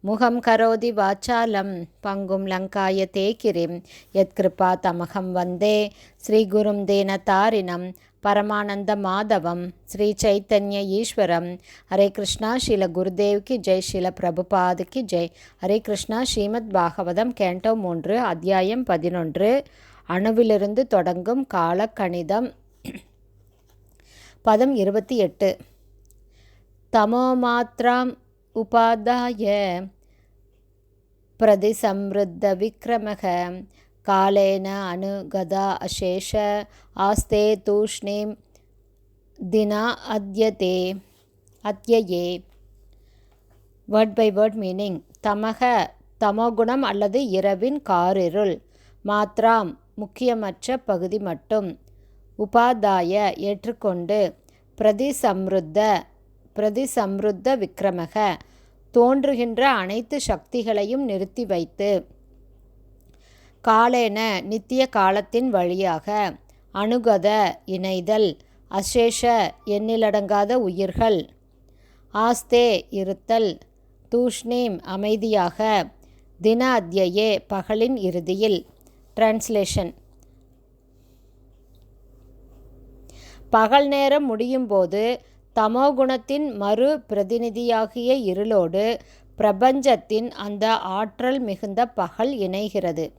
முகம் கரோதி வாச்சாலம் பங்கும் லங்காய தேக்கிரிம் யத்கிருபா தமகம் வந்தே. ஸ்ரீகுரும் தேனதாரிணம் பரமானந்த மாதவம் ஸ்ரீ சைத்தன்ய ஈஸ்வரம். ஹரே கிருஷ்ணா ஸ்ரீல குருதேவ் கி ஜெய் ஸ்ரீல பிரபுபாதுக்கு ஜெய். ஹரே கிருஷ்ணா ஸ்ரீமத் பாகவதம் கேண்டோ மூன்று அத்தியாயம் பதினொன்று. அணுவிலிருந்து தொடங்கும் காலக்கணிதம். பதம் இருபத்தி எட்டு. தமோமாத்ராம் உபாதாய प्रतिसंवृद्धविक्रमः कालेन अनुगदा अशेष आस्ते तूष्णीं दिना अद्यते அத்யயே வேர்ட் பை வேர்ட் மீனிங் தமக தமோகுணம் அல்லது இரவின் காரிருள் மாத்ராம் முக்கியமற்ற பகுதி மட்டும் உபாதாய ஏற்றுக்கொண்டு பிரதிசம்ருத்த பிரதிசம்ருத்த விக்ரமக. தோன்றுகின்ற அனைத்து சக்திகளையும் நிறுத்தி வைத்து காலேன நித்திய காலத்தின் வழியாக அணுகத இணைதல் அசேஷ எண்ணிலடங்காத உயிர்கள் ஆஸ்தே இருத்தல் தூஷ்ணீம் அமைதியாக தின அத்தியே பகலின் இறுதியில். டிரான்ஸ்லேஷன் பகல் நேரம் முடியும் போது தமோகுணத்தின் மறு பிரதிநிதியாகிய இருளோடு பிரபஞ்சத்தின் அந்த ஆற்றல் மிகுந்த பகல் இணைகிறது.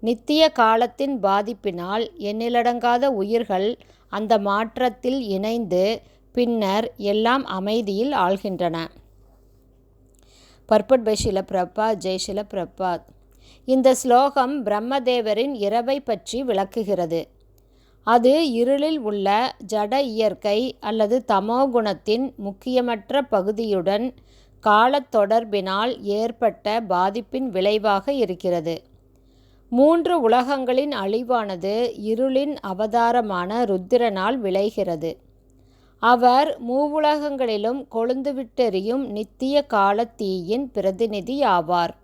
நித்திய காலத்தின் பாதிப்பினால் எண்ணிலடங்காத உயிர்கள் அந்த மாற்றத்தில் இணைந்து பின்னர் எல்லாம் அமைதியில் ஆள்கின்றன. பர்பட் பை ஷில பிரபா ஜெய் பிரபாத் இந்த ஸ்லோகம் பிரம்மதேவரின் இரவை பற்றி விளக்குகிறது. அது இருளில் உள்ள ஜட இயற்கை அல்லது தமோகுணத்தின் முக்கியமற்ற பகுதியுடன் காலத் தொடர்பினால் ஏற்பட்ட பாதிப்பின் விளைவாக இருக்கிறது. மூன்று உலகங்களின் அழிவானது இருளின் அவதாரமான ருத்திரனால் விளைகிறது. அவர் மூவுலகங்களிலும் கொழுந்துவிட்டெறியும் நித்திய காலத்தீயின் பிரதிநிதி ஆவார்.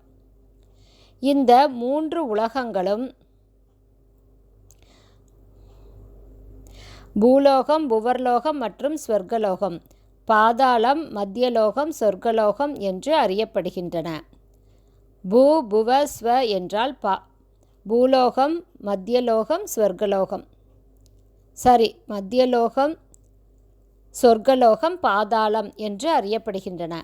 இந்த மூன்று உலகங்களும் பூலோகம் புவர்லோகம் மற்றும் ஸ்வர்கலோகம். பாதாளம் மத்தியலோகம் சொர்க்கலோகம் என்று அறியப்படுகின்றன. பூ புவ ஸ்வ என்றால் பா பூலோகம் மத்தியலோகம் ஸ்வர்கலோகம். சரி மத்தியலோகம் சொர்க்கலோகம் பாதாளம் என்று அறியப்படுகின்றன.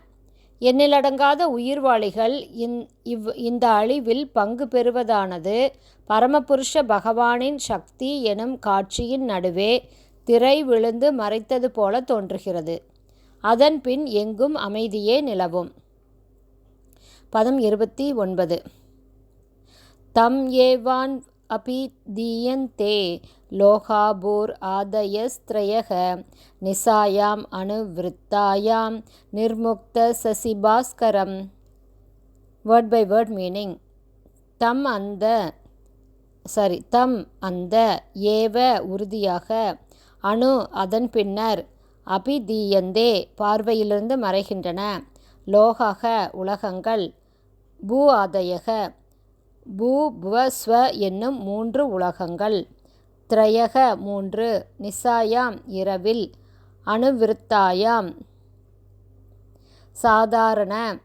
எண்ணிலடங்காத உயிர்வாளிகள் இந் இவ் இந்த அழிவில் பங்கு பெறுவதானது? பரமபுருஷ பகவானின் சக்தி எனும் காட்சியின் நடுவே திரை விழுந்து மறைத்தது போல தோன்றுகிறது. அதன் பின் எங்கும் அமைதியே நிலவும். பதம் இருபத்தி ஒன்பது. தம் ஏவான் அபி தீயந்தே லோகாபூர் ஆதயஸ்திரயக நிசாயாம் அணுவிருத்தாயாம் நிர்முக்த சசிபாஸ்கரம். வேர்ட் பை வேர்ட் மீனிங் தம் அந்த சாரி தம் அந்த ஏவ உறுதியாக அணு அதன் பின்னர் அபிதீயந்தே பார்வையிலிருந்து மறைகின்றன. லோகக உலகங்கள் பூ ஆதயக பூ புவஸ்வ என்னும் மூன்று உலகங்கள். திரையக மூன்று. நிசாயாம் இரவில் அணுவிருத்தாயாம். சாதாரண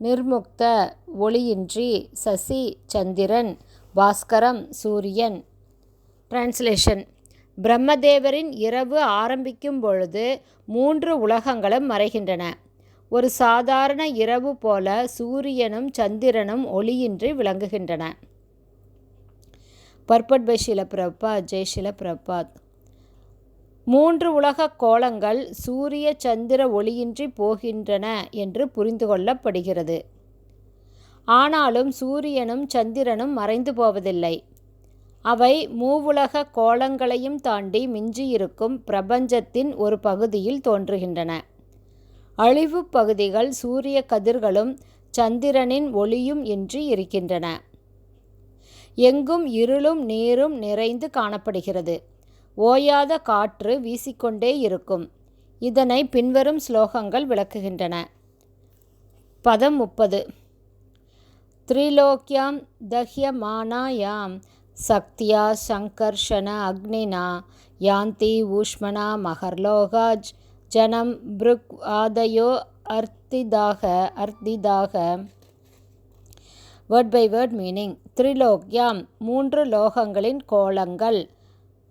நிர்முக்த ஒளியின்றி சசி சந்திரன் பாஸ்கரம் சூரியன். டிரான்ஸ்லேஷன். பிரம்மதேவரின் இரவு ஆரம்பிக்கும் பொழுது மூன்று உலகங்களும் மறைகின்றன. ஒரு சாதாரண இரவு போல சூரியனும் சந்திரனும் ஒளியின்றி விளங்குகின்றன. பர்பட் பை ஷில பிரபாத் ஜெய் ஷில பிரபாத் மூன்று உலக கோலங்கள் சூரிய சந்திர ஒளியின்றி போகின்றன என்று புரிந்து கொள்ளப்படுகிறது. ஆனாலும் சூரியனும் சந்திரனும் மறைந்து போவதில்லை. அவை மூவுலக கோலங்களையும் தாண்டி மிஞ்சியிருக்கும் பிரபஞ்சத்தின் ஒரு பகுதியில் தோன்றுகின்றன. அழிவு பகுதிகள் சூரிய கதிர்களும் சந்திரனின் ஒளியும் இன்றி இருக்கின்றன. எங்கும் இருளும் நீரும் நிறைந்து காணப்படுகிறது. ஓயாத காற்று வீசிக்கொண்டே இருக்கும். இதனை பின்வரும் ஸ்லோகங்கள் விளக்குகின்றன. பதம் முப்பது. திரிலோக்கியாம் தஹ்யமானாயாம் சக்தியா சங்கர்ஷன அக்னினா யாந்தி ஊஷ்மணா மகர்லோகாஜ் ஜனம் பிருக் ஆதயோ அர்த்திதாக அர்த்திதாக வேர்ட் பை வேர்ட் மீனிங் திரிலோக்யாம் மூன்று லோகங்களின் கோலங்கள்.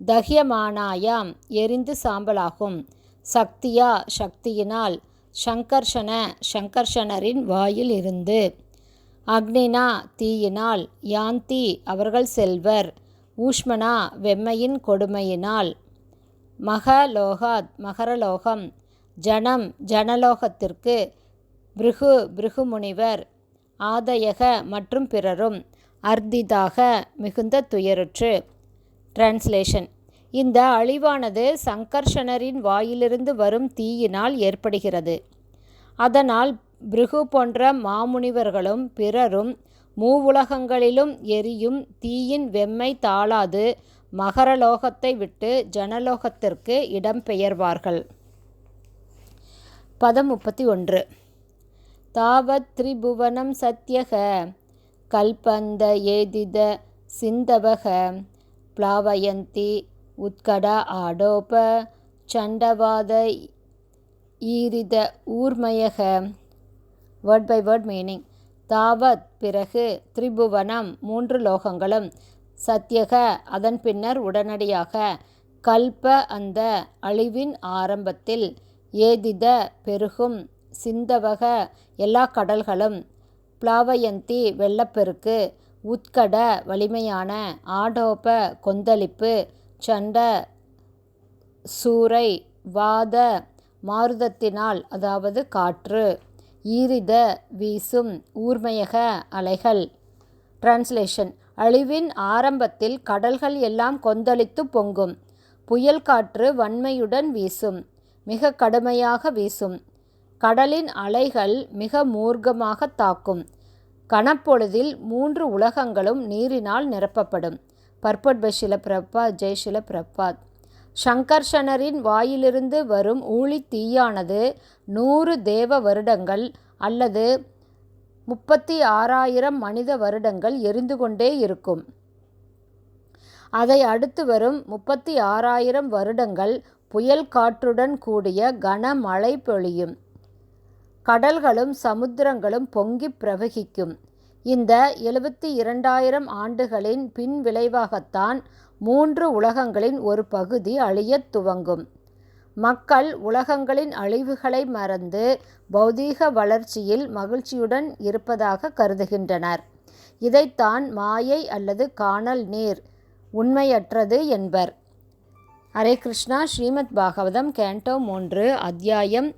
தஹ்யமானாயாம் எரிந்து சாம்பலாகும். சக்தியா சக்தியினால். சங்கர்ஷன சங்கர்ஷனரின் வாயில் இருந்து. அக்னினா தீயினால். யாந்தி அவர்கள் செல்வர். ஊஷ்மனா வெம்மையின் கொடுமையினால். மகலோகாத் மகரலோகம். ஜனம் ஜனலோகத்திற்கு. பிருகு பிருகுமுனிவர். ஆதயக மற்றும் பிறரும் அர்த்திதாக மிகுந்த துயருற்று. டிரான்ஸ்லேஷன் இந்த அழிவானது சங்கர்ஷணரின் வாயிலிருந்து வரும் தீயினால் ஏற்படுகிறது. அதனால் பிருகு போன்ற மாமுனிவர்களும் பிறரும் மூவுலகங்களிலும் எரியும் தீயின் வெம்மை தாளாது மகரலோகத்தை விட்டு ஜனலோகத்திற்கு இடம்பெயர்வார்கள். பதம் முப்பத்தி ஒன்று. தாவத் திரிபுவனம் சத்யக கல்பந்த ஏதித சிந்தவக பிளாவயந்தி உத்கட ஆடோப சண்டவாத ஈரித ஊர்மயக. வேர்ட் பை வேர்ட் மீனிங் தாவத் பிறகு திரிபுவனம் மூன்று லோகங்களும். சத்யக அதன் பின்னர் உடனடியாக கல்ப அந்த அழிவின் ஆரம்பத்தில் ஏதித பெருகும் சிந்தவக எல்லா கடல்களும் பிளாவயந்தி வெள்ளப்பெருக்கு உட்கட வலிமையான ஆடோப கொந்தளிப்பு சண்ட சூறை வாத மாருதத்தினால் அதாவது காற்று ஈரித வீசும் ஊர்மயக அலைகள். டிரான்ஸ்லேஷன் அழிவின் ஆரம்பத்தில் கடல்கள் எல்லாம் கொந்தளித்து பொங்கும். புயல் காற்று வன்மையுடன் வீசும். மிக கடுமையாக வீசும். கடலின் அலைகள் மிக மூர்க்கமாக தாக்கும். கனப்பொழுதில் மூன்று உலகங்களும் நீரினால் நிரப்பப்படும். பர்பட் பிரபாத் ஜெய்ஷில பிரபாத் சங்கர்ஷனரின் வாயிலிருந்து வரும் ஊழி தீயானது நூறு தேவ வருடங்கள் அல்லது முப்பத்தி ஆறாயிரம் மனித வருடங்கள் எரிந்து கொண்டே இருக்கும். அதை அடுத்து வரும் முப்பத்தி ஆறாயிரம் வருடங்கள் புயல் காற்றுடன் கூடிய கனமழை பொழியும். கடல்களும் சமுத்திரங்களும் பொங்கி பிரவகிக்கும். இந்த எழுபத்தி இரண்டாயிரம் ஆண்டுகளின் பின் விளைவாகத்தான் மூன்று உலகங்களின் ஒரு பகுதி அழியத் துவங்கும். மக்கள் உலகங்களின் அழிவுகளை மறந்து பௌதீக வளர்ச்சியில் மகிழ்ச்சியுடன் இருப்பதாக கருதுகின்றனர். இதைத்தான் மாயை அல்லது காணல் நீர் உண்மையற்றது என்பர். ஹரே கிருஷ்ணா ஸ்ரீமத் பாகவதம் கேண்டோ மூன்று அத்தியாயம்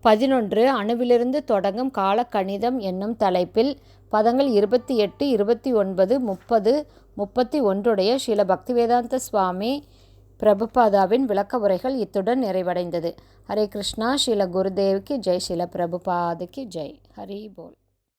பதினொன்று அணுவிலிருந்து தொடங்கும் காலக்கணிதம் என்னும் தலைப்பில் பதங்கள் இருபத்தி எட்டு இருபத்தி ஒன்பது முப்பது முப்பத்தி ஒன்றுடைய ஸ்ரீல பக்திவேதாந்த சுவாமி பிரபுபாதாவின் விளக்க உரைகள் இத்துடன் நிறைவடைந்தது. ஹரே கிருஷ்ணா ஸ்ரீல குருதேவ்க்கு ஜெய். ஸ்ரீல பிரபுபாதுக்கு ஜெய். ஹரி போல்.